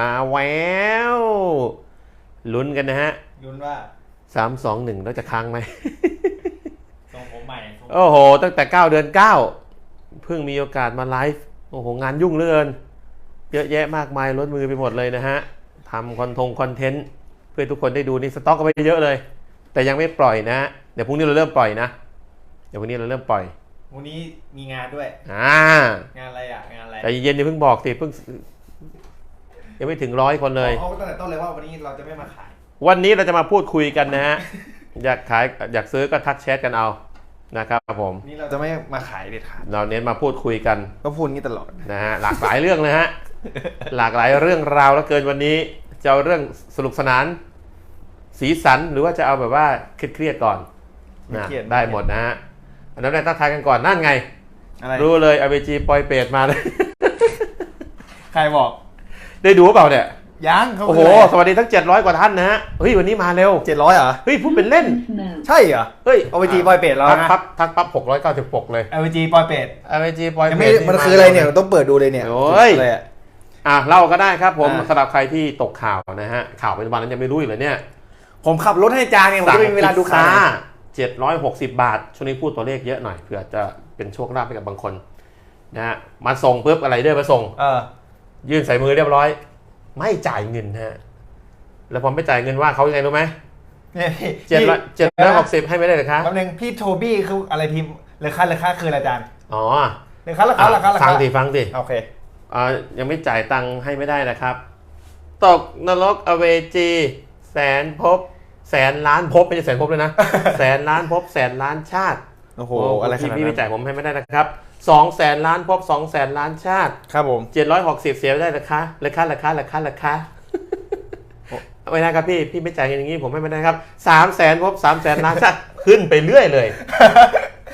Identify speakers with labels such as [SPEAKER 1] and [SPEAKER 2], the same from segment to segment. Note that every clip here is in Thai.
[SPEAKER 1] มาแววลุ้นกันนะฮะ
[SPEAKER 2] ลุ้นว่า
[SPEAKER 1] สามสองหนึ่งแล้วจะค้างไหม
[SPEAKER 2] ทรงผมใหม่ทรง
[SPEAKER 1] โอ้โห ตั้งแต่9เดือน9เพิ่งมีโอกาสมาไลฟ์โอ้โห งานยุ่งเหลือเกิน เยอะแยะมากมายล้นมือไปหมดเลยนะฮะทำคอนทงคอนเทนต์เพื่อทุกคนได้ดูนี่สต็อกก็ไปเยอะเลย แต่ยังไม่ปล่อยนะฮะเดี๋ยวพรุ่งนี้เราเริ่มปล่อยนะ เดี๋ยวพรุ่งนี้เราเริ่มปล่อย
[SPEAKER 2] วันนี้มีงานด้วย
[SPEAKER 1] อ่างา
[SPEAKER 2] นอะไรอะ งานอะไร
[SPEAKER 1] ใจเย็นๆอย่าเพิ่งบอกสิเพิ่ง ยังไม่ถึงร้อยคนเลย
[SPEAKER 2] เขาตั้งแต่ต้นเลยว่าวันนี้เราจะไม่มาขาย
[SPEAKER 1] วันนี้เราจะมาพูดคุยกันนะฮะ อยากขายอยากซื้อก็ทักแชทกันเอานะครับผม
[SPEAKER 2] นี่เราจะไม่มาขายเด็ดขาด
[SPEAKER 1] เราเน้นมาพูดคุยกัน
[SPEAKER 2] ก็พูดงี้ตลอด
[SPEAKER 1] นะฮะหลากหลายเรื่องเลยฮะ หลากหลายเรื่องราวแล้วเกินวันนี้จะเอาเรื่องสนุกสนาน สีสันหรือว่าจะเอาแบบว่าเครียดๆก่อนนะ
[SPEAKER 2] เครียด
[SPEAKER 1] ได้หมดนะฮะอันนั้นแรกทักทายกันก่อนนั่นไง
[SPEAKER 2] อะไร
[SPEAKER 1] รู้เลยอ b จีปล่อยเปรตมาเลย
[SPEAKER 2] ใครบอก
[SPEAKER 1] ได้ดูเปล่าเนี่ย
[SPEAKER 2] ยังเขา
[SPEAKER 1] โอ้โห สวัสดีทั้ง 700 กว่าท่านนะฮะ เฮ้ย วันนี้มาเร็ว
[SPEAKER 2] เจ็ดร้อยเหรอ
[SPEAKER 1] เฮ้ย พูดเป็นเล่น
[SPEAKER 3] Mode.
[SPEAKER 2] ใช่เหรอ
[SPEAKER 1] เฮ้ย
[SPEAKER 2] เอาไปจีปล่อยเปรตแล้ว
[SPEAKER 1] ทัก
[SPEAKER 2] นะ
[SPEAKER 1] ปั๊บทักปั๊บ696 เลย
[SPEAKER 2] เอาไปจีปล่อยเปรต
[SPEAKER 1] อ b จีปล่อย
[SPEAKER 2] ยัง
[SPEAKER 1] เปร
[SPEAKER 2] ไม่
[SPEAKER 1] ต
[SPEAKER 2] มันคืออะไรเนี่ยต้องเปิดดูเลยเนี่ย
[SPEAKER 1] โอ้ย
[SPEAKER 2] อะไรอะ
[SPEAKER 1] อะเล่าก็ได้ครับผม
[SPEAKER 2] อ่า
[SPEAKER 1] สำหรับใครที่ตกข่าวนะฮะ ข่าวเป็นวันนั้นยังไม่รู้อีกเลยเนี่ย
[SPEAKER 2] ผมขับรถให้จานเนี่ยผม
[SPEAKER 1] สั่ง
[SPEAKER 2] จะไม่มีเวลาดูข่าว
[SPEAKER 1] เจ็ดร้อยหกสิบาท ช่วงนี้พูดตัวเลขเยอะหน่อยเผื่อจะเป็นโชคลาภให้กับบางคนนะฮะมาส่งปุ๊บอะไรเด้อมาส่ง
[SPEAKER 2] เออ
[SPEAKER 1] ยื่นใส่มือเรียบร้อย ไม่จ่ายเงินฮะแล้วพอไม่จ่ายเงินว่าเขายังไงรู้ไหม
[SPEAKER 2] เนี่ยพี่
[SPEAKER 1] เจ็ดร้อย
[SPEAKER 2] พี่
[SPEAKER 1] เจ็ดร้อยหกสิบให้ไม่ได้เลยคะ
[SPEAKER 2] แป๊บนึงพี่โทบี้คืออะไรพิมพ์เลขาเลขาคืออะไรอาจารย์
[SPEAKER 1] อ๋อ
[SPEAKER 2] เลขาเลขาเลขาเล
[SPEAKER 1] ฟั
[SPEAKER 2] ขาง
[SPEAKER 1] สิฟังสิ
[SPEAKER 2] โอเค
[SPEAKER 1] อ่ายังไม่จ่ายตังค์ให้ไม่ได้นะครับ ตกนรกอเวจี แสนภพแสนล้านภพไม่ใช่แสนภพเลยนะ แสนล้านภพแสนล้านชาติ
[SPEAKER 2] โอ้โห
[SPEAKER 1] โอ้
[SPEAKER 2] อะไรข
[SPEAKER 1] พี่
[SPEAKER 2] นาด
[SPEAKER 1] พี่
[SPEAKER 2] นั้
[SPEAKER 1] ไม่
[SPEAKER 2] น
[SPEAKER 1] จ่ายผมให้ไม่ได้นะครับสองแสนล้านภพสองแสนล้านชาติ
[SPEAKER 2] ครับผม
[SPEAKER 1] เจ็ดร้อยหกสิบเสียไม่ได้นะคะราคาราคาราคาราคาไม่ได้ครับพี่พี่ไม่จ่ายเงินอย่างนี้ผมให้ไม่ได้ครับสามแสนภพสามแสนล้านชาติ ขึ้นไปเรื่อยเลย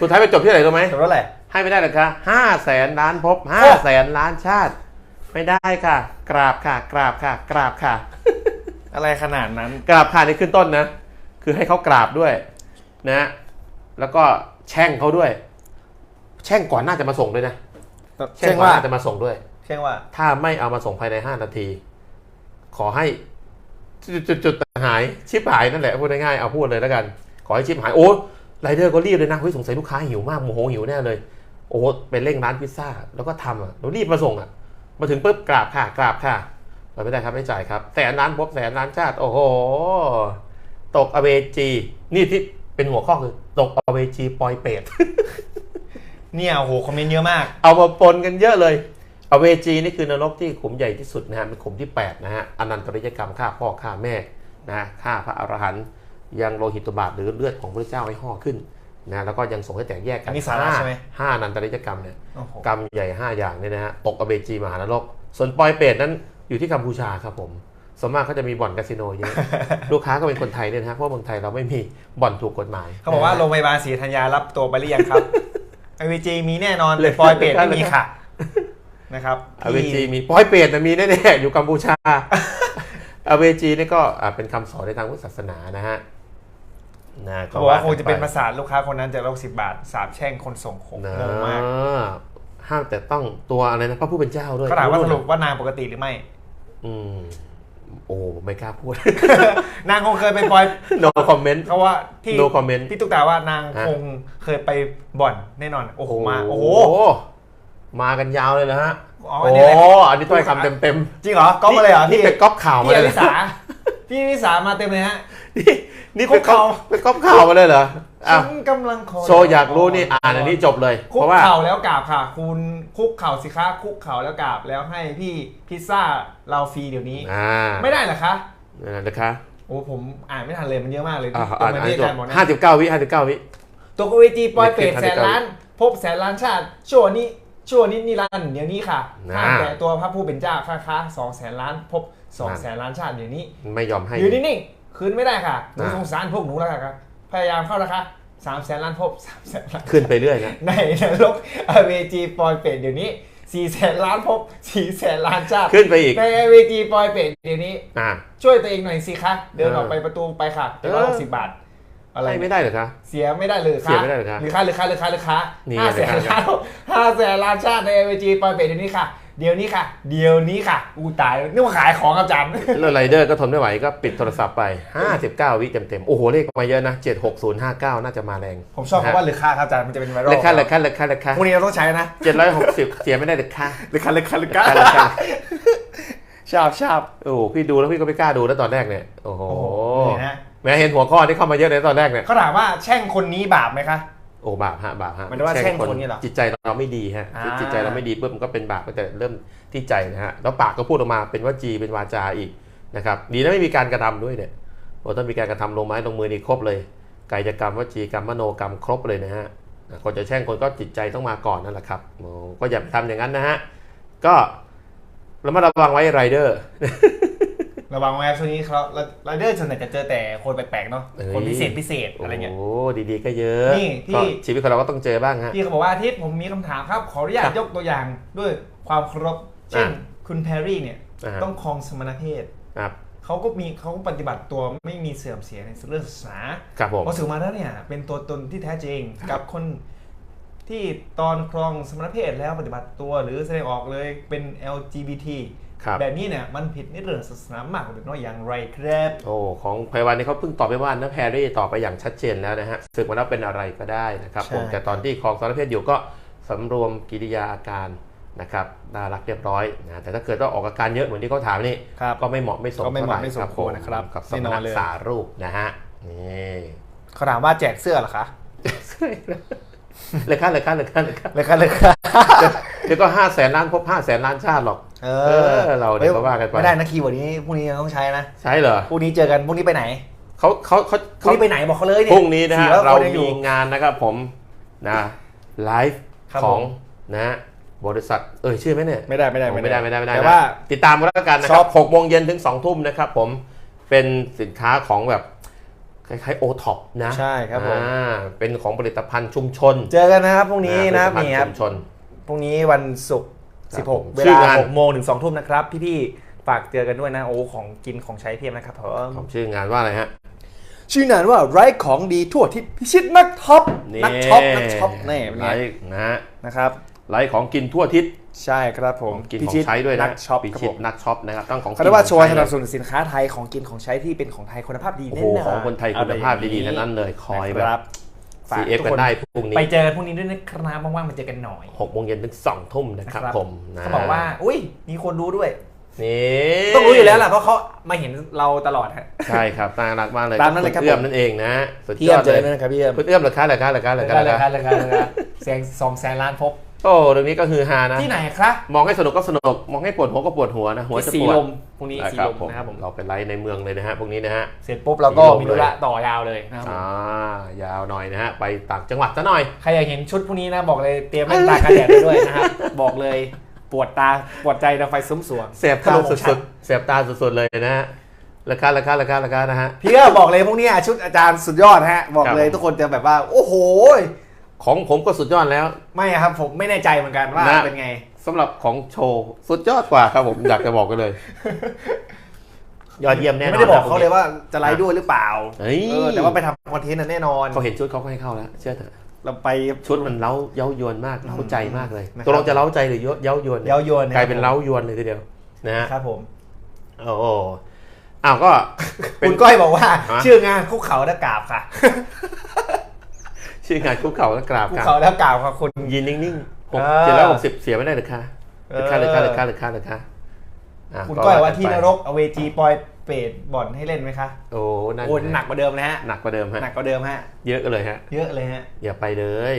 [SPEAKER 1] สุดท้ายไปจบที่ไหนรู้ไหม
[SPEAKER 2] จบแล้วแหละ
[SPEAKER 1] ให้ไม่ได้หรอคะห้าแสนล้านภพห้าแสนล้านชาติ ไม่ได้ค่ะ กราบค่ะ กราบค่ะ กราบค่ะ
[SPEAKER 2] อะไรขนาดนั้น
[SPEAKER 1] กราบค่ะนี่ขึ้นต้นนะ คือให้เขากราบด้วยนะ แล้วก็ แช่งเขาด้วย แช่งก่อนหน่าจะมาส่งด้วยนะแช่
[SPEAKER 2] เช่
[SPEAKER 1] ง
[SPEAKER 2] น
[SPEAKER 1] ก่อน
[SPEAKER 2] ว่า
[SPEAKER 1] หน่าจะมาส่งด้วย
[SPEAKER 2] เช่นว่า
[SPEAKER 1] ถ้าไม่เอามาส่งภายใน5นาที ขอให้ จุดจุดๆๆหายชิปหายนั่นแหละพูดง่ายๆเอาพูดเลยแล้วกัน ขอให้ชิปหายโอ้ไรเดอร์ก็รีบเลยนะเฮ้ยสงสัยลูกค้าหิวมากโมโหหิวแน่เลย โอ้ไปเร่งร้านพิซซ่าแล้วก็ทำอะแล้วรีบมาส่งอะ มาถึงปุ๊บกราบค่ะกราบค่ะเราไม่ได้ครับไม่จ่ายครับแสนล้านพบแสนล้านชาติ โอ้โห ตกอเวจี นี่ที่เป็นหัวข้อคือ ตกอเวจีปอยเปรต
[SPEAKER 2] เนี่ยโอ้โหคอมเมนต์เยอะมาก
[SPEAKER 1] เอามาปนกันเยอะเลย อเวจีนี่คือนรกที่ขุมใหญ่ที่สุดนะฮะเป็นขุมที่ 8 นะฮะอนันตริยกรรมฆ่าพ่อฆ่าแม่นะฆ่าพระอรหันต์ยังโลหิตบาทหรือเลือดของพระเจ้าให้ห่อขึ้นนะแล้วก็ยังส่งให้แตกแยกกั
[SPEAKER 2] อั
[SPEAKER 1] น
[SPEAKER 2] นนี้สาระใช่ไหม
[SPEAKER 1] ห้าอนันตริยกรรมเนี่ย
[SPEAKER 2] โอ้โห
[SPEAKER 1] กรรมใหญ่ 5 อย่างเนี่ยนะฮะตกอเวจีมหานรก ส่วนปอยเปรตนั้นอยู่ที่กัมพูชาครับผม สวนมากเขาจะมีบ่อนคาสิโนเยอะ ลูกค้าก็เป็นคนไทยเนี่ยนะฮะเพราะเมืองไทยเราไม่มีบ่อนถูกกฎหมาย
[SPEAKER 2] เขาบอกว่าโรงพยาบาลศรีธัญญารับตัวไปหรือยังครับไอวีจีมีแน่นอนเลยปอยเปรตไม่มีค่ะนะครับ
[SPEAKER 1] อเวจีมีปอยเปรตน่ะมีแน่ๆอยู่กัมพูชาอเวจีนี่ก็อ่าเป็นคำสอนในทางพุทธศาสนานะฮะนะ
[SPEAKER 2] เขาบอกว่าคงจะเป็น
[SPEAKER 1] ไป
[SPEAKER 2] ภาษาลูกค้าคนนั้นจะลบสิบบาทสาบแช่งคนส่งของ
[SPEAKER 1] นะ
[SPEAKER 2] งงมาก
[SPEAKER 1] ห้ามแต่ต้องตัวอะไรนะพระผู้เป็นเจ้าด้วย
[SPEAKER 2] ก็ถามว่าสรุปว่านางปกติหรือไม่
[SPEAKER 1] อืม โอ้ไม่กล้าพูด
[SPEAKER 2] นางคงเคยไปปอย
[SPEAKER 1] no comment
[SPEAKER 2] เขาว่าพี่
[SPEAKER 1] no comment
[SPEAKER 2] พี่ตุ๊กตาว่านาง
[SPEAKER 1] ฮะ
[SPEAKER 2] คงเคยไปบ่อนแน่นอน โอ้โหมาโอ้โห
[SPEAKER 1] มากันยาวเลยนะฮะ
[SPEAKER 2] อ๋ออั
[SPEAKER 1] โอ้
[SPEAKER 2] นนี้อะไร
[SPEAKER 1] อันนี้ถ้อยคำเต็มเต็ม
[SPEAKER 2] จริงเหรอก๊อปมาเลยเหรอ
[SPEAKER 1] นี่
[SPEAKER 2] พี่
[SPEAKER 1] เป็นก๊อปข่าวมา
[SPEAKER 2] พี่
[SPEAKER 1] เล
[SPEAKER 2] อย
[SPEAKER 1] เหร
[SPEAKER 2] ลิ
[SPEAKER 1] อ
[SPEAKER 2] สาพี่อลิสามาเต็มเลยฮะ
[SPEAKER 1] นี่ นี่เป็นก๊อป
[SPEAKER 2] คุกเข่า
[SPEAKER 1] เป็นก๊อปข่าวมาเลยเหรออะ
[SPEAKER 2] ฉันกำลังคอย
[SPEAKER 1] โชว์อยากรู้นี่อ่านอันนี้จบเลย
[SPEAKER 2] คุ
[SPEAKER 1] เพ
[SPEAKER 2] ก
[SPEAKER 1] ราะว่า
[SPEAKER 2] เข่าแล้วกราบค่ะ คุณคุกเข่าสิคะคุกเข่าแล้วกราบแล้วให้พี่พิซซ่าเราฟรีเดี๋ยวนี้
[SPEAKER 1] อ่า
[SPEAKER 2] ไม่ได้เหรอคะ
[SPEAKER 1] นั่นนะคะ
[SPEAKER 2] โอ้ผมอ่านไม่ทันเลยมันเยอะมากเลย
[SPEAKER 1] อ่า
[SPEAKER 2] ตร
[SPEAKER 1] อ่างน
[SPEAKER 2] ไป
[SPEAKER 1] อัน
[SPEAKER 2] ที่
[SPEAKER 1] นี้
[SPEAKER 2] อา
[SPEAKER 1] จ
[SPEAKER 2] จาร
[SPEAKER 1] บ
[SPEAKER 2] ย์บอกนะ
[SPEAKER 1] ห้าสิบเก้าวิห้าสิบเก้าวิ
[SPEAKER 2] ตัวเวทีปอยเป็ด
[SPEAKER 1] เด็กๆ
[SPEAKER 2] แสนล้าน พบแสนล้านชาติ ชั่วนี้ชั่วนี้นิรันดร์เดี๋ยวนี้ค่ะ
[SPEAKER 1] นะ
[SPEAKER 2] ห้ามแต่ตัวพระผู้เป็นเจ้าค่ะค่ะสองแสนล้าน พบสองแสนล้านชาติเดี๋ยวนี้
[SPEAKER 1] ไม่ยอมให้
[SPEAKER 2] อยู่นิ่งๆ คืนไม่ได้ค่ะหนู
[SPEAKER 1] อ่า
[SPEAKER 2] สงสารพวกหนูแล้วค่ะพยายามเข้านะคะสามแสนล้านพบสามแสนล้าน
[SPEAKER 1] ขึ้นไปเรื่อยนะ
[SPEAKER 2] ในนรกอเวจีปอยเป็ดเดี๋ยวนี้สี่แสนล้านพบสี่แสนล้านชาติ
[SPEAKER 1] ขึ้นไปอีก
[SPEAKER 2] ในอเวจีปอยเป็ดเดี๋ยวนี้
[SPEAKER 1] อ่า
[SPEAKER 2] ช่วยตัวเองหน่อยสิคะเดิน
[SPEAKER 1] เออ
[SPEAKER 2] ออกไปประตูไปค่ะ
[SPEAKER 1] เออ
[SPEAKER 2] ร้อยหกสิบบาท อะไร
[SPEAKER 1] ให้ไม่ได้เหรอคะ
[SPEAKER 2] เสียไม่ได้เลย
[SPEAKER 1] เสียไม่ได้เหรอคะ
[SPEAKER 2] หรือค่าหรือค่าหรือค่าหรือค่า
[SPEAKER 1] นี่
[SPEAKER 2] ห้า
[SPEAKER 1] ไง
[SPEAKER 2] แสน
[SPEAKER 1] เลยครับ
[SPEAKER 2] ล้านห้าแสนล้านชาติในเอเวจีปอยเป็ดเดี๋ยวนี้ค่ะ เดี๋ยวนี้ค่ะ เดี๋ยวนี้ค่ะ อูตายนึกว่าขายของอาจารย์
[SPEAKER 1] แล้วไรเดอร์ก็ทนไม่ไหวก็ปิดโทรศัพท์ไป 59 วิเต็มๆ โอ้โห เลขมาเยอะนะ 76059 น่าจะมาแรง
[SPEAKER 2] ผมชอบคำว่าเหลือค่าครับอาจารย์มันจะเป็นไวรัล
[SPEAKER 1] เลขค่าเลขค่าเลขค่าเลขค่า
[SPEAKER 2] พวกนี้เราต้องใช้นะ
[SPEAKER 1] 760 เสียไม่ได้เลขค่า
[SPEAKER 2] เหลือค่าเหลือค่าเหลือ
[SPEAKER 1] ค่า
[SPEAKER 2] ค่า
[SPEAKER 1] เลขค่า
[SPEAKER 2] ชอบชอบ
[SPEAKER 1] โอ้โหพี่ดูแล้วพี่ก็ไม่กล้าดูแล้วตอนแรกเนี่ย โอ้โห
[SPEAKER 2] โอ้โหนี่นะ
[SPEAKER 1] แม้เห็นหัวข้อที่เข้ามาเยอะในตอนแรกเนี่ย
[SPEAKER 2] เขาถามว่าแช่งคนนี้บาปไหมคะ
[SPEAKER 1] โอ้บาปฮะบาปฮะ
[SPEAKER 2] หมายถึงว่าแช่งคนเนี่ยเหรอ
[SPEAKER 1] จิตใจเราไม่ดีฮะ
[SPEAKER 2] อ่า
[SPEAKER 1] จิตใจเราไม่ดีปุ๊บมันก็เป็นบาปตั้งแต่เริ่มที่ใจนะฮะแล้วปากก็พูดออกมาเป็นวจีเป็นวาจาอีกนะครับดีนะไม่มีการกระทำด้วยเนี่ยโอ้ถ้ามีการกระทำลงไม้ลงมือนี่ครบเลยกายกรรมวจีกรรมมโนกรรมครบเลยนะฮะคนจะแช่งคนก็จิตใจต้องมาก่อนนั่นแหละครับโอ้ก็อย่าไปทำอย่างนั้นนะฮะก็ระมัดระวังไว้ไรเดอร์
[SPEAKER 2] ระวังไว้ครับช่วงนี้เขาไรเดอร์ส่วนใหญ่จะเจอแต่คนแปลกๆเนาะ
[SPEAKER 1] เอ้ย
[SPEAKER 2] คนพิเศษพิเศษอะไรเงี้ย
[SPEAKER 1] โอ้ดีๆก็เยอะ
[SPEAKER 2] นี่ที่
[SPEAKER 1] ก็ชีวิตของเราก็ต้องเจอบ้างฮะ
[SPEAKER 2] พี่เขาบอกว่าอาทิตย์ผมมีคำถามครับ ขออนุญา
[SPEAKER 1] ครั
[SPEAKER 2] ต
[SPEAKER 1] บ
[SPEAKER 2] ยกตัวอย่างด้วยความเคารพเช่น
[SPEAKER 1] อะ
[SPEAKER 2] คุณแพรรี่เนี่ย
[SPEAKER 1] อ่าฮะ
[SPEAKER 2] ต้องครองสมณเพศ
[SPEAKER 1] ครับ
[SPEAKER 2] เขาก็มีเขาก็ปฏิบัติตัวไม่มีเสื่อมเสียในเรื่องศาสนา
[SPEAKER 1] ครับผม
[SPEAKER 2] พอสึกมาแล้วเนี่ยเป็นตัวตนที่แท้จริงกับคนที่ตอนครองสมณเพศแล้วปฏิบัติตัวหรือแสดงออกเลยเป็น LGBT
[SPEAKER 1] ครับ
[SPEAKER 2] แบบนี้เนี่ยมันผิดในเรื่องศาสนามากกว่าเด็กน้อยอย่างไรครับ
[SPEAKER 1] โอ้ของไพวันนี่เขาเพิ่งตอบไปว่านะแพรรี่ตอบไปอย่างชัดเจนแล้วนะฮะศึกมาแล้วเป็นอะไรก็ได้นะครับ
[SPEAKER 2] ใช่
[SPEAKER 1] ผมแต่ตอนที่ครองสารเพศอยู่ก็สำรวมกิริยาอาการนะครับน่ารักเรียบร้อยนะแต่ถ้าเกิดว่าออกอาการเยอะเหมือนที่เขาถามนี่
[SPEAKER 2] ครับ
[SPEAKER 1] ก็ไม่เหมาะไม่สม
[SPEAKER 2] ก็ไม่เหมาะ
[SPEAKER 1] ท่
[SPEAKER 2] ไม่สม
[SPEAKER 1] รับ
[SPEAKER 2] ควรนะครับ
[SPEAKER 1] กับส
[SPEAKER 2] แน่
[SPEAKER 1] ม
[SPEAKER 2] นอ
[SPEAKER 1] ณ
[SPEAKER 2] นเลย
[SPEAKER 1] สารูปนะฮะนี่
[SPEAKER 2] เขาถามว่าแจกเสื้อเหรอคะ
[SPEAKER 1] เลยค่าเลยค่าเลยค่าเลยค่า
[SPEAKER 2] เลยค่ะเลยค่ะ
[SPEAKER 1] เดี๋ยวก็ห้าแสนล้านพบห้าแสนล้านชาติหรอก
[SPEAKER 2] เอ
[SPEAKER 1] เออ เราเดี๋ยวก็ว่ากันไป
[SPEAKER 2] ไม่ได้นะคีย์เวิร์ดนี้พรุ่งนี้ยังต้องใช้นะ
[SPEAKER 1] ใช่เหรอ
[SPEAKER 2] พรุ่งนี้เจอกันพรุ่งนี้ไปไหน
[SPEAKER 1] เขาเขาเขา
[SPEAKER 2] พรุ่ง
[SPEAKER 1] เขา
[SPEAKER 2] นี้ไปไหนบอกเขาเลยเนี่ย
[SPEAKER 1] พรุ่งนี้นะฮะ
[SPEAKER 2] สี่อย
[SPEAKER 1] เรา
[SPEAKER 2] คนยังอ
[SPEAKER 1] มี
[SPEAKER 2] ยู่
[SPEAKER 1] งานนะครับผมนะไลฟ์
[SPEAKER 2] ครับ
[SPEAKER 1] ของ
[SPEAKER 2] ผม
[SPEAKER 1] นะฮะบริษัทเอ่ยชื่อไหมเนี่ย
[SPEAKER 2] ไม่ได้ไม่ได้
[SPEAKER 1] ไม่ได้ไม่ได้ไม่ได้
[SPEAKER 2] แต่
[SPEAKER 1] นะ
[SPEAKER 2] ว่า
[SPEAKER 1] ติดตามกันแล้วกันนะค
[SPEAKER 2] ช็
[SPEAKER 1] รั
[SPEAKER 2] อบป
[SPEAKER 1] หกโมงเย็นถึงสองทุ่มนะครับผมเป็นสินค้าของแบบคล้ายๆโอท็อปนะ
[SPEAKER 2] ใช่ครับผม
[SPEAKER 1] อ่าเป็นของผลิตภัณฑ์ชุมชน
[SPEAKER 2] เจอกันนะครับพรุ่งนี้นะ
[SPEAKER 1] ผลิตภัณ
[SPEAKER 2] นี่
[SPEAKER 1] ฑ์
[SPEAKER 2] ครับ
[SPEAKER 1] ชุมชน
[SPEAKER 2] พรุ่งนี้วันศุกร์
[SPEAKER 1] ครับผม
[SPEAKER 2] 16 เว
[SPEAKER 1] ชื่อ
[SPEAKER 2] ลางา
[SPEAKER 1] น
[SPEAKER 2] 6โมงถึง2ทุ่มนะครับ พี่ๆฝากเจอกันด้วยนะโอ้ของกินของใช้เพียบนะครับผม
[SPEAKER 1] ผมชื่องานว่าอะไรฮะ
[SPEAKER 2] ชื่อนานว่าไร้ของดีทั่วทิศพิชิตนักท็อป
[SPEAKER 1] นี่
[SPEAKER 2] นักช็อปนักช็อปนี่เป็น
[SPEAKER 1] ไล
[SPEAKER 2] ไง
[SPEAKER 1] ฟ์นะฮะ
[SPEAKER 2] นะครับ
[SPEAKER 1] ไลฟ์ของกินทั่วทิศ
[SPEAKER 2] ใช่ครับผม
[SPEAKER 1] ของกิน
[SPEAKER 2] พิ
[SPEAKER 1] ของ
[SPEAKER 2] ชิต
[SPEAKER 1] ใช้ด้วยนะ
[SPEAKER 2] นักช็อป
[SPEAKER 1] พิ
[SPEAKER 2] ครับ
[SPEAKER 1] ชิ
[SPEAKER 2] ผ
[SPEAKER 1] ต
[SPEAKER 2] ม
[SPEAKER 1] นักช็อปนะครับต้องของ
[SPEAKER 2] เขาเรียกว่า
[SPEAKER 1] กิน
[SPEAKER 2] โชว์
[SPEAKER 1] ของ
[SPEAKER 2] ส
[SPEAKER 1] ใช้
[SPEAKER 2] นับ
[SPEAKER 1] นะ
[SPEAKER 2] สนุนสินค้าไทยของกินของใช้ที่เป็นของไทยคุณภาพดี
[SPEAKER 1] โอ้
[SPEAKER 2] แน่
[SPEAKER 1] โห
[SPEAKER 2] นอน
[SPEAKER 1] ของคนไทยคุณภาพดีๆทั้งนั้นเลยคอยแบ
[SPEAKER 2] ครับบ ฝาก
[SPEAKER 1] CF
[SPEAKER 2] ทุก
[SPEAKER 1] กัน
[SPEAKER 2] คน
[SPEAKER 1] ได้พรุ่งนี้
[SPEAKER 2] ไปเจอกันพรุ่งนี้ด้วยนะครับว่างๆมาเจอกันหน่อย
[SPEAKER 1] หกโมงเย็นถึงสองทุ่มนะครับผมนะ
[SPEAKER 2] เขาบอกว่า อุ้ยมีคนรู้ด้วย
[SPEAKER 1] นี่
[SPEAKER 2] ต้องรู้อยู่แล้วแหละเพราะเขามาเห็นเราตลอดฮะ
[SPEAKER 1] ใช่ครับน่ารักมากเลย
[SPEAKER 2] ตามนั้นเลยครับ
[SPEAKER 1] ณเอื้อมนั่นเองนะสุด
[SPEAKER 2] พี่
[SPEAKER 1] ย
[SPEAKER 2] เอ็
[SPEAKER 1] อ
[SPEAKER 2] ม
[SPEAKER 1] ด
[SPEAKER 2] เจ
[SPEAKER 1] เล
[SPEAKER 2] อยกันนะครับพี่เอ็ม
[SPEAKER 1] คุณเอื้อมเหรอคะเหรอคะเหรอคะเหรอคะ
[SPEAKER 2] รา
[SPEAKER 1] เหรอ
[SPEAKER 2] คา
[SPEAKER 1] คะ
[SPEAKER 2] ราคาราคาแสงสองแสนล้านพบ
[SPEAKER 1] โอ้เรื่องนี้ก็คือฮานะ
[SPEAKER 2] ที่ไหนครับ
[SPEAKER 1] มองให้สนุกก็สนุก มองให้ปวดหัวก็ปวดหัวนะ หัวจะ
[SPEAKER 2] สี
[SPEAKER 1] ปวด
[SPEAKER 2] ลมพรุ่งนี้สี
[SPEAKER 1] นะ
[SPEAKER 2] ลม
[SPEAKER 1] ผม
[SPEAKER 2] นะครับผม
[SPEAKER 1] เราเป็นไลฟ์ในเมืองเลยนะฮะพวกนี้นะฮะ
[SPEAKER 2] เสร็จปุ๊บเราก็
[SPEAKER 1] สีลม
[SPEAKER 2] มีธุระต่อยาวเลยนะครับผม
[SPEAKER 1] อ่ายาวหน่อยนะฮะ ไปต่างจังหวัดซะหน่อย
[SPEAKER 2] ใครอยากเห็นชุดพวกนี้นะบอกเลยเตรียมแว่นตากันแดดไว้ด้วยนะครับ บอกเลยปวดตาปวดใจเราไฟซุ้มสวง
[SPEAKER 1] เสพตาสุดๆเสพตาสุดๆเลยนะฮะราคาราคาราคาราคานะฮะ
[SPEAKER 2] พี่ก็บอกเลยพวกนี้ชุดอาจารย์สุดยอดฮะบอกเลย
[SPEAKER 1] ครับ
[SPEAKER 2] ทุกคนจะแบบว่า โอ้โห
[SPEAKER 1] ของผมก็สุดยอดแล้ว
[SPEAKER 2] ไม่ครับผมไม่แน่ใจเหมือนกันว่า
[SPEAKER 1] นะ
[SPEAKER 2] เป็นไง
[SPEAKER 1] สำหรับของโชว์สุดยอดกว่าครับผมอยากจะบอกกันเลย ยอดเยี่ยมแน่นอน
[SPEAKER 2] ไม่ได้บอก
[SPEAKER 1] ครั
[SPEAKER 2] เขาเลยว่าจะไลฟ์ด้วยหรือเปล่า
[SPEAKER 1] เฮ้ย
[SPEAKER 2] เออแต่ว่าไปทำคอนเทนต์น่ะแน่นอน
[SPEAKER 1] เขาเห็นชุดเขาก็ให้เข้าแล้วเชื่อเถอะ
[SPEAKER 2] เราไป
[SPEAKER 1] ชุดมันเล้าเย้ายวนมากเล้าใจมากเลย
[SPEAKER 2] นะครับ
[SPEAKER 1] ตกลงจะเล้าใจหรือเย้าเย้ายวนนี่
[SPEAKER 2] เย้ายวนนะครับ
[SPEAKER 1] กลายเป็นเล้ายวนเลยทีเดียวนะฮะ
[SPEAKER 2] ครับผม
[SPEAKER 1] โอ้โหอ้าวก็เป็น
[SPEAKER 2] คุณก้อยบอกว่า
[SPEAKER 1] ฮะ
[SPEAKER 2] ชื่องานคุกเขาและกราบค่ะ
[SPEAKER 1] ชื่องานคุกเข่าและกราบ
[SPEAKER 2] คุก
[SPEAKER 1] กัน
[SPEAKER 2] เขาและกราบค่ะคุณ
[SPEAKER 1] ยืนนิ่งๆหก
[SPEAKER 2] เออ
[SPEAKER 1] เจ็ดร้อยหกสิบเสียไม่ได้หรือคะ
[SPEAKER 2] เอ
[SPEAKER 1] หรือ
[SPEAKER 2] อ
[SPEAKER 1] ค่าหรือค่าหรือค่าหรือค่าหรือค่าอะ
[SPEAKER 2] คุณก้อยว่า
[SPEAKER 1] ไป
[SPEAKER 2] ที่นรกอเวจีปอยเปรตบ่อนให้เล่นไหมคะ
[SPEAKER 1] โอ้นั่น
[SPEAKER 2] โอ้หนักกว่าเดิมนะฮะ
[SPEAKER 1] หนักกว่าเดิมฮะ
[SPEAKER 2] หนักกว่าเดิมฮะ
[SPEAKER 1] เยอะเลยฮะ
[SPEAKER 2] เยอะเลยฮะ
[SPEAKER 1] อย่าไปเลย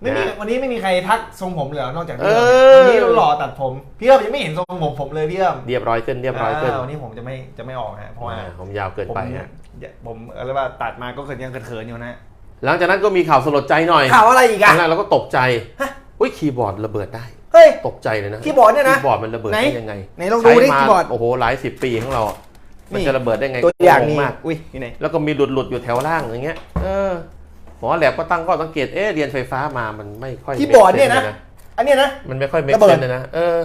[SPEAKER 2] ไม่มี
[SPEAKER 1] นะ
[SPEAKER 2] วันนี้ไม่มีใครทักทรงผมเลยเหรอนอกจากพี่
[SPEAKER 1] เอ
[SPEAKER 2] เอิ
[SPEAKER 1] อ
[SPEAKER 2] มวันนี้หล่อตัดผมพี่เอิมยังไม่เห็นทรงผมผมเลยพี่เอิม
[SPEAKER 1] เรียบร้อยขึ้นเรียบร้อยขึ้นา
[SPEAKER 2] วันนี้ผมจะไม่จะไม่ออกฮะเพราะว่า
[SPEAKER 1] อ่าผมยาวเกิน
[SPEAKER 2] ผม
[SPEAKER 1] ไปฮะ
[SPEAKER 2] ผมอะไรว่าตัดมาก็เขินยังเขินๆอยู่นะ
[SPEAKER 1] หลังจากนั้นก็มีข่าวสลดใจหน่อย
[SPEAKER 2] ข่าวอะไรอีก
[SPEAKER 1] ต
[SPEAKER 2] อะ
[SPEAKER 1] อนแรกเราก็ตกใจอุ้ยคีย์บอร์ดระเบิดได้
[SPEAKER 2] เฮ้ย
[SPEAKER 1] ตกใจเลยนะ
[SPEAKER 2] คีย์บอร์ดเนี่ยนะ
[SPEAKER 1] คีย์บอร์ดมันระเบิด
[SPEAKER 2] ไหน
[SPEAKER 1] ได้ยังไง
[SPEAKER 2] ไหนลองดูดิ
[SPEAKER 1] ใช้มา
[SPEAKER 2] คีย์บอร์ด
[SPEAKER 1] โอ้โหหลายสิบปีของเราอะมัน
[SPEAKER 2] นี่
[SPEAKER 1] จะระเบิดได้ไง
[SPEAKER 2] ตัวอย่าง
[SPEAKER 1] ง
[SPEAKER 2] นี้
[SPEAKER 1] งมาก
[SPEAKER 2] อุ้ยนี่ไหน
[SPEAKER 1] แล้วก็มีหลุดหลุดๆอยู่แถวล่างอย่างเงี้ย เออหมอแลบก็ตั้งข้อสังเกต เอ๊ะเรียนไฟฟ้ามามันไม่ค่อย
[SPEAKER 2] คีย์บอร์ดเนี่ยนะ
[SPEAKER 1] make sense
[SPEAKER 2] อันเนี้ยนะ
[SPEAKER 1] มันไม่ค่อยเม
[SPEAKER 2] ระเบิด
[SPEAKER 1] เซนเลยนะ เออ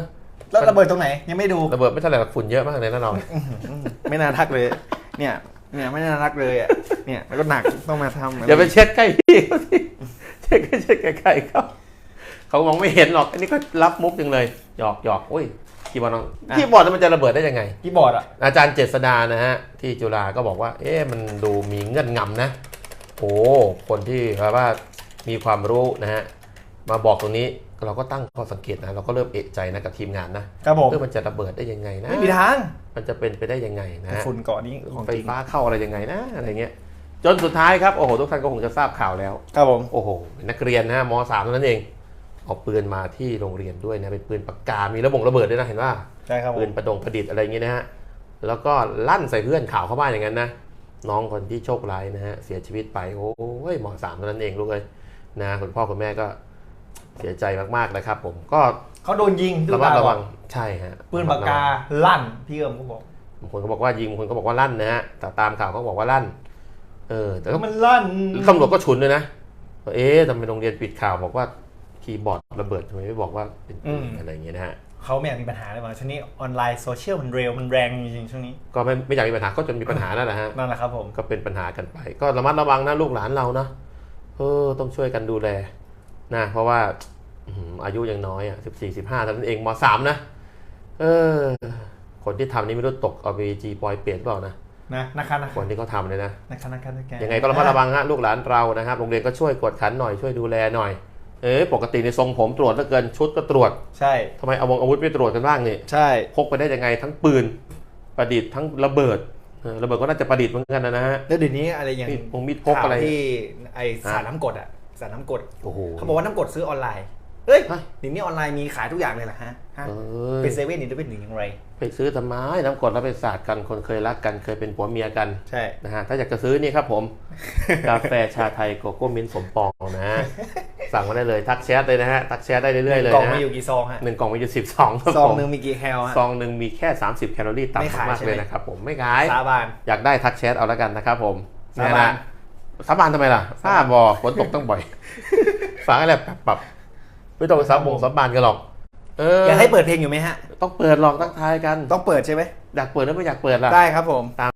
[SPEAKER 2] แล้วระเบิดตรงไหนยังไม่ดู
[SPEAKER 1] ระเบิดไม่เท่าไหร่หรอกฝุ่นเยอะมากเลยนะเรา
[SPEAKER 2] ไม่น่าทักเลย เนี่ย เนี่ยไม่น่าทักเลยอะเนี่ยแล้วก็หนักต้องมาทำ
[SPEAKER 1] อย่าไปเช็ดใกล้พี่เขาสิเช็ดใกล้เช็ดใกล้ๆเขาเขามองไม่เห็นหรอกอันนี้ก็รับมุกจังเลยหยอกหยอกโอ้ยคีย์บอร์ดน้อง
[SPEAKER 2] อะ
[SPEAKER 1] คีย์บอร์ดมันจะระเบิดได้ยังไง
[SPEAKER 2] คีย์บอร์ดอะ
[SPEAKER 1] อาจารย์เจษดานะฮะที่จุฬาก็บอกว่า เอ๊ะมันดูมีเงื่อนงำนะโอ้คนที่แบบว่ามีความรู้นะฮะมาบอกตรงนี้ เราก็ตั้งข้อสังเกตนะ เราก็เริ่มเอะใจนะกับทีมงานนะครับ
[SPEAKER 2] ผม
[SPEAKER 1] เออมันจะระเบิดได้ยังไงนะ
[SPEAKER 2] ไม่มีทาง
[SPEAKER 1] มันจะเป็นไปได้ยังไงนะฮะ
[SPEAKER 2] ฝุ่นเกาะนี้ของ
[SPEAKER 1] ไฟ
[SPEAKER 2] จริง
[SPEAKER 1] ฟ้าเข้าอะไรยังไงนะอะไรเงี้ยจนสุดท้ายครับโอ้โหทุกท่านก็คงจะทราบข่าวแล้ว
[SPEAKER 2] ครับผม
[SPEAKER 1] โอ้โหนักเรียนนะฮะมสามเท่านั้นเองเอาปืนมาที่โรงเรียนด้วยนะเป็นปืนปากกา มีระบงระเบิดด้วยนะเห็นว่า
[SPEAKER 2] ใช่ครับผ
[SPEAKER 1] ปืน
[SPEAKER 2] ม
[SPEAKER 1] ประดงประดิษฐ์อะไรอย่างงี้นะฮะแล้วก็ลั่นใส่เพื่อนข่าวเข้าบ้านอย่างนั้นนะน้องคนที่โชคร้ายนะฮะเสียชีวิตไปโอ้ยหมอสามเท่านั้นเองลูกเลยนะคุณพ่อคุณแม่ก็ เสียใจมากๆนะครับ ผมก็
[SPEAKER 2] เขาโดนยิง
[SPEAKER 1] ระมัดระวัง
[SPEAKER 2] หอเปล่
[SPEAKER 1] ใช่ฮะา
[SPEAKER 2] ปืนปากกาลั่นพี่เอิมก็บอก
[SPEAKER 1] บางคนก็บอกว่ายิงบางคนก็บอกว่าลั่นนะฮะแต่ตามข่าวก็บอกว่าลั่น เออ แต่ก็
[SPEAKER 2] มันลั่น
[SPEAKER 1] ตำรวจก็ฉุนเลยนะว่าเอ๊ะทำไมโรงเรียนปิดข่าวบอกว่าคีย์บอร์ดระเบิดทำไมไม่บอกว่าเป็นปืนอะไรอย่างเงี้ยนะฮะ
[SPEAKER 2] เขาไม่อยากมีปัญหาเลยว่าช่วงนี้ออนไลน์โซเชียลมันเร็วมันแรงจริงๆช่วงนี้
[SPEAKER 1] ก็ไม่ไม่อยากมีปัญหาก็จนมีปัญหานั่นแหละฮะ
[SPEAKER 2] นั่นแหละครับผม
[SPEAKER 1] ก็เป็นปัญหากันไป ก็ระมัดระวังนะลูกหลานเรานะเออต้องช่วยกันดูแล นะเพราะว่าอื้อหืออายุยังน้อยอะสิบสี่สิบห้าเท่านั้นเองมสามนะ เออ คนที่ทำนี่ไม่รู้ตกเอาไปจีปอยเปลี่ยนเปล่านะ
[SPEAKER 2] นะนะคะนะ
[SPEAKER 1] คนที่เขาทำเลยนะ
[SPEAKER 2] นะคะนะคะนะคะ
[SPEAKER 1] ยังไงก็ระมัดระวังฮะลูกหลานเรานะครับโรงเรียนก็ช่วยกวดขันหน่อยช่วยดูแลหน่อย เออปกติในทรงผมตรวจแล้วเกินชุดก็ตรวจ
[SPEAKER 2] ใช่
[SPEAKER 1] ทำไมเอาวงอาวุธไม่ตรวจกันบ้างนี่
[SPEAKER 2] ใช่
[SPEAKER 1] พกไปได้ยังไงทั้งปืน ประดิษฐ์ทั้งระเบิดเออระเบิดก็น่าจะประดิษฐ์เหมือนกันนะฮะ
[SPEAKER 2] แล้วเดี๋ยวนี้อะไรอย่าง
[SPEAKER 1] มีดพงมีดพก
[SPEAKER 2] ข่าว
[SPEAKER 1] อะไร
[SPEAKER 2] ที่ไอสาร
[SPEAKER 1] ฮะ
[SPEAKER 2] น้ำกรดอะ สารน้ำกรด
[SPEAKER 1] โอ้โห
[SPEAKER 2] เขาบอกว่าน้ำกรดซื้อออนไลน์เฮ้ย
[SPEAKER 1] เฮ้ย
[SPEAKER 2] เดี๋ยวนี้ออนไลน์มีขายทุกอย่างเลยเหรอฮะฮะ
[SPEAKER 1] เออ
[SPEAKER 2] เป็นเซเว่นอีเลฟเว่นหรือยังไง
[SPEAKER 1] ไปซื้อทำไมน้ำกรดแล้วไปสาดกันคนเคยรักกันเคยเป็นผัวเมียกัน
[SPEAKER 2] ใช่
[SPEAKER 1] นะฮะถ้าอยากจะซื้อนี่ครับผม กาแฟชาไทยโกโก้มิ้นท์สมปองนะฮะสั่งมาได้เลยทักแชทเลยนะฮะทักแชทได้เรื่อยๆเลย
[SPEAKER 2] กล่อง
[SPEAKER 1] นะ
[SPEAKER 2] มี
[SPEAKER 1] ฮะ
[SPEAKER 2] อยู่กี่ซองฮะ
[SPEAKER 1] หนึ่งกล่องมีอยู่สิบสองครับ
[SPEAKER 2] ซอง
[SPEAKER 1] ผม
[SPEAKER 2] หนึ่งมีกี่แคลฮะ
[SPEAKER 1] ซองหนึ่งมีแค่30แคลอรี่
[SPEAKER 2] ไม่
[SPEAKER 1] ต่ำ
[SPEAKER 2] ขาย
[SPEAKER 1] มาก
[SPEAKER 2] ใช่
[SPEAKER 1] ๆ
[SPEAKER 2] ไหม
[SPEAKER 1] เลยนะครับผมไม่ขาย
[SPEAKER 2] สาบาน
[SPEAKER 1] อยากได้ทักแชทเอาแล้วกันนะครับผม
[SPEAKER 2] สาบานะ
[SPEAKER 1] ฮะ สาบานทำไมล่ะสาบอฝนตกต้องบ่อยฟังอะไรปรับปรับไม่ต้องไปสาบงสาบานกันหรอกเออ
[SPEAKER 2] อยากให้เปิดเพลงอยู่ไหมฮะ
[SPEAKER 1] ต้องเปิดหรอกทักทายกัน
[SPEAKER 2] ต้องเปิดใช่ไหม
[SPEAKER 1] อยากเปิดแล้วไม่อยากเปิดล่ะ
[SPEAKER 2] ได้ครับผม
[SPEAKER 1] ตาม